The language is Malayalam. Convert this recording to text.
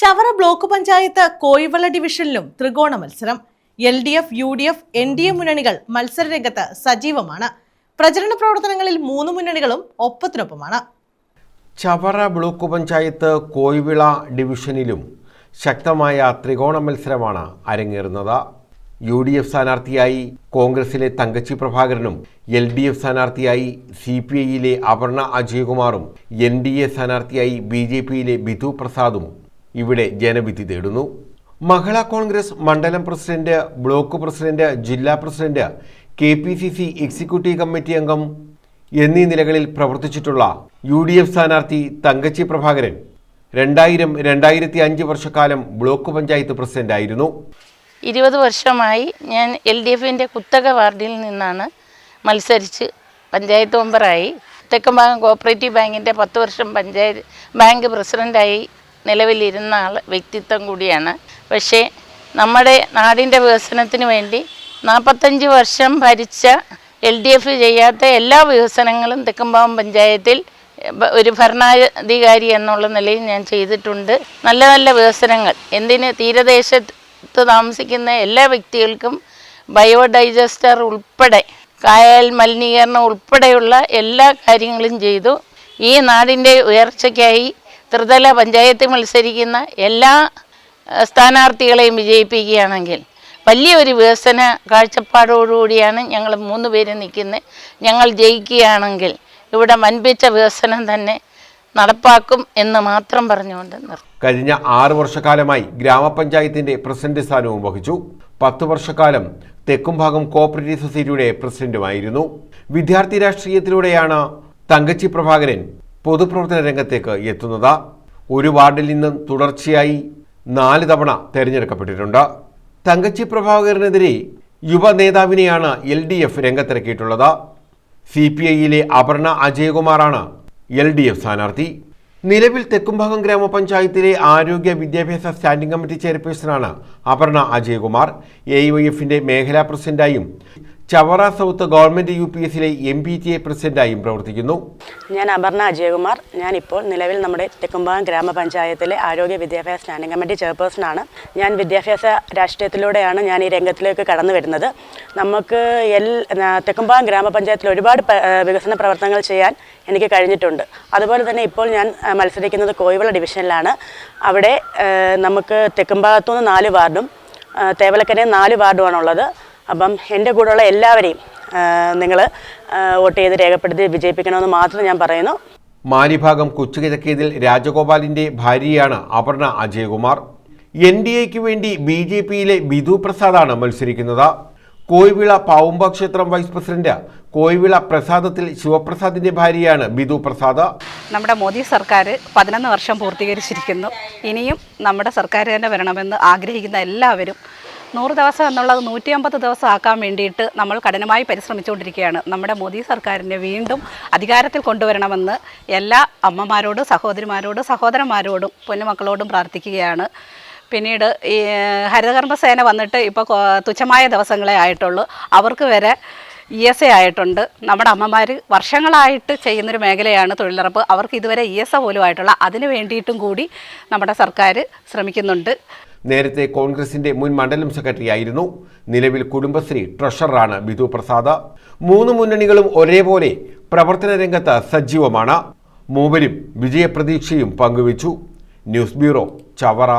ചവറ ബ്ലോക്ക് പഞ്ചായത്ത് കോയിവള ഡിവിഷനിലും ത്രികോണ മത്സരം. L D F U D F N D A മുന്നണികൾ മത്സരരംഗത്ത് സജീവമാണ്. പ്രചരണ പ്രവർത്തനങ്ങളിൽ മൂന്ന് മുന്നണികളും ഒപ്പത്തിനൊപ്പമാണ്. ചവറ ബ്ലോക്ക് പഞ്ചായത്ത് കോയിവിള ഡിവിഷനിലും ശക്തമായ ത്രികോണ മത്സരമാണ് അരങ്ങേറുന്നത്. യു ഡി എഫ് സ്ഥാനാർത്ഥിയായി കോൺഗ്രസിലെ തങ്കച്ചി പ്രഭാകരനും എൽ ഡി എഫ് സ്ഥാനാർത്ഥിയായി സി പി ഐയിലെ അപർണ അജയകുമാറും എൻ ഡി എ സ്ഥാനാർത്ഥിയായി ബി ജെ പിയിലെ ബിധു പ്രസാദും ഇവിടെ ജനവിധി തേടുന്നു. മഹിളാ കോൺഗ്രസ് മണ്ഡലം പ്രസിഡന്റ് ബ്ലോക്ക് പ്രസിഡന്റ് ജില്ലാ president K P C C executive committee അംഗം എന്നീ നിലകളിൽ പ്രവർത്തിച്ചിട്ടുള്ള യു ഡി എഫ് സ്ഥാനാർത്ഥി തങ്കച്ചി പ്രഭാകരൻ രണ്ടായിരം രണ്ടായിരത്തി അഞ്ച് വർഷക്കാലം ബ്ലോക്ക് പഞ്ചായത്ത് പ്രസിഡന്റായിരുന്നു ഇരുപത് വർഷമായി ഞാൻ എൽ ഡി എഫിന്റെ കുത്തക വാർഡിൽ നിന്നാണ് മത്സരിച്ച് പഞ്ചായത്ത് മെമ്പറായി. തെക്കമ്പാകം കോപ്പറേറ്റീവ് ബാങ്കിന്റെ പത്ത് വർഷം പഞ്ചായത്ത് ബാങ്ക് പ്രസിഡന്റായി നിലവിലിരുന്ന ആൾ വ്യക്തിത്വം കൂടിയാണ്. പക്ഷേ നമ്മുടെ നാടിന്റെ വികസനത്തിന് വേണ്ടി നാൽപ്പത്തഞ്ച് വർഷം ഭരിച്ച എൽ ഡി എഫ് ചെയ്യാത്ത എല്ലാ വികസനങ്ങളും തെക്കുംപാവം പഞ്ചായത്തിൽ ഒരു ഭരണാധികാരി എന്നുള്ള നിലയിൽ ഞാൻ ചെയ്തിട്ടുണ്ട്. നല്ല നല്ല വികസനങ്ങൾ. എന്തിന് തീരദേശത്ത് താമസിക്കുന്ന എല്ലാ വ്യക്തികൾക്കും ബയോഡൈജസ്റ്റർ ഉൾപ്പെടെ കായൽ മലിനീകരണം ഉൾപ്പെടെയുള്ള എല്ലാ കാര്യങ്ങളും ചെയ്തു. ഈ നാടിന്റെ ഉയർച്ചയ്ക്കായി ത്രിതല പഞ്ചായത്തിൽ മത്സരിക്കുന്ന എല്ലാ സ്ഥാനാർത്ഥികളെയും വിജയിപ്പിക്കുകയാണെങ്കിൽ വലിയൊരു വികസന കാഴ്ചപ്പാടോടുകൂടിയാണ് ഞങ്ങൾ മൂന്ന് പേര് നിൽക്കുന്നത്. ഞങ്ങൾ ജയിക്കുകയാണെങ്കിൽ ഇവിടെ വൻപിച്ച വികസനം തന്നെ നടപ്പാക്കും എന്ന് മാത്രം പറഞ്ഞുകൊണ്ട് നിർത്തും കഴിഞ്ഞ ആറ് വർഷക്കാലമായി ഗ്രാമപഞ്ചായത്തിന്റെ പ്രസിഡന്റ് സ്ഥാനവും വഹിച്ചു. പത്ത് വർഷക്കാലം തെക്കുംഭാഗം കോഓപ്പറേറ്റീവ് സൊസൈറ്റിയുടെ പ്രസിഡന്റുമായിരുന്നു. വിദ്യാർത്ഥി രാഷ്ട്രീയത്തിലൂടെയാണ് തങ്കച്ചി പ്രഭാകരൻ പൊതുപ്രവർത്തന രംഗത്തേക്ക് എത്തുന്നത് ഒരു വാർഡിൽ നിന്നും തുടർച്ചയായി നാല് തവണ തെരഞ്ഞെടുക്കപ്പെട്ടിട്ടുണ്ട്. തങ്കച്ചി പ്രഭാകരനെതിരെ യുവ നേതാവിനെയാണ് എൽ ഡി എഫ് രംഗത്തിറക്കിയിട്ടുള്ളത്. സി പി ഐയിലെ അപർണ അജയകുമാറാണ് എൽ ഡി എഫ് സ്ഥാനാർത്ഥി. നിലവിൽ തെക്കുംഭാഗം ഗ്രാമപഞ്ചായത്തിലെ ആരോഗ്യ വിദ്യാഭ്യാസ സ്റ്റാൻഡിംഗ് കമ്മിറ്റി ചെയർപേഴ്സണാണ് അപർണ അജയകുമാർ. എ വൈ എഫിന്റെ മേഖലാ പ്രസിഡന്റായും Chavara south government U P എസിലെ എം പി ടി എ പ്രസിഡന്റായും പ്രവർത്തിക്കുന്നു. ഞാൻ അപർണ അജയകുമാർ. ഞാനിപ്പോൾ നിലവിൽ നമ്മുടെ തെക്കുംഭാഗം ഗ്രാമപഞ്ചായത്തിലെ ആരോഗ്യ വിദ്യാഭ്യാസ സ്റ്റാൻഡിംഗ് കമ്മിറ്റി ചെയർപേഴ്സൺ ആണ്. ഞാൻ വിദ്യാഭ്യാസ രാഷ്ട്രീയത്തിലൂടെയാണ് ഞാൻ ഈ രംഗത്തിലേക്ക് കടന്നു വരുന്നത്. നമുക്ക് എൽ തെക്കുംഭാഗം ഗ്രാമപഞ്ചായത്തിൽ ഒരുപാട് വികസന പ്രവർത്തനങ്ങൾ ചെയ്യാൻ എനിക്ക് കഴിഞ്ഞിട്ടുണ്ട്. അതുപോലെ തന്നെ ഇപ്പോൾ ഞാൻ മത്സരിക്കുന്നത് കോയിവിള ഡിവിഷനിലാണ്. അവിടെ നമുക്ക് തെക്കുംഭാഗത്തുനിന്ന് നാല് വാർഡും തേവലക്കരയിൽ തേവലക്കര നാല് വാർഡുമാണുള്ളത്. അപ്പം എന്റെ കൂടെയുള്ള എല്ലാവരെയും നിങ്ങൾ വോട്ട് ചെയ്ത് രേഖപ്പെടുത്തി വിജയിപ്പിക്കണമെന്ന് മാത്രം ഞാൻ പറയുന്നു. മാലിഭാഗം കൊച്ചുകിഴക്കേതിൽ രാജഗോപാലിന്റെ ഭാര്യയാണ് അപർണ അജയകുമാർ. എൻ ഡി എക്ക് വേണ്ടി ബി ജെ പിയിലെ ബിധു പ്രസാദാണ് മത്സരിക്കുന്നത്. കോയിവിള പാവുമ്പ ക്ഷേത്രം വൈസ് പ്രസിഡന്റ് കോയിവിള പ്രസാദത്തിൽ ശിവപ്രസാദിന്റെ ഭാര്യയാണ് ബിധു പ്രസാദ്. നമ്മുടെ മോദി സർക്കാർ പതിനൊന്ന് വർഷം പൂർത്തീകരിച്ചിരിക്കുന്നു. ഇനിയും നമ്മുടെ സർക്കാർ തന്നെ വരണമെന്ന് ആഗ്രഹിക്കുന്ന എല്ലാവരും നൂറ് ദിവസം എന്നുള്ളത് നൂറ്റി അമ്പത് ദിവസം ആക്കാൻ വേണ്ടിയിട്ട് നമ്മൾ കഠിനമായി പരിശ്രമിച്ചുകൊണ്ടിരിക്കുകയാണ്. നമ്മുടെ മോദി സർക്കാരിനെ വീണ്ടും അധികാരത്തിൽ കൊണ്ടുവരണമെന്ന് എല്ലാ അമ്മമാരോടും സഹോദരിമാരോടും സഹോദരന്മാരോടും പൊന്നുമക്കളോടും പ്രാർത്ഥിക്കുകയാണ്. പിന്നീട് ഈ ഹരിതകർമ്മസേന വന്നിട്ട് ഇപ്പോൾ തുച്ഛമായ ദിവസങ്ങളെ ആയിട്ടുള്ളൂ. അവർക്ക് വരെ ഇ എസ് എ ആയിട്ടുണ്ട്. നമ്മുടെ അമ്മമാർ വർഷങ്ങളായിട്ട് ചെയ്യുന്നൊരു മേഖലയാണ് തൊഴിലുറപ്പ്. അവർക്ക് ഇതുവരെ ഇ എസ് എ പോലും ആയിട്ടുള്ള അതിന് വേണ്ടിയിട്ടും കൂടി നമ്മുടെ സർക്കാർ ശ്രമിക്കുന്നുണ്ട്. നേരത്തെ കോൺഗ്രസിന്റെ മുൻ മണ്ഡലം സെക്രട്ടറിയായിരുന്നു. നിലവിൽ കുടുംബശ്രീ ട്രഷററാണ് ബിധു പ്രസാദ്. മൂന്ന് മുന്നണികളും ഒരേപോലെ പ്രവർത്തന രംഗത്ത് സജീവമാണ്. മൂവരും വിജയപ്രതീക്ഷയും പങ്കുവച്ചു. News bureau Chavara.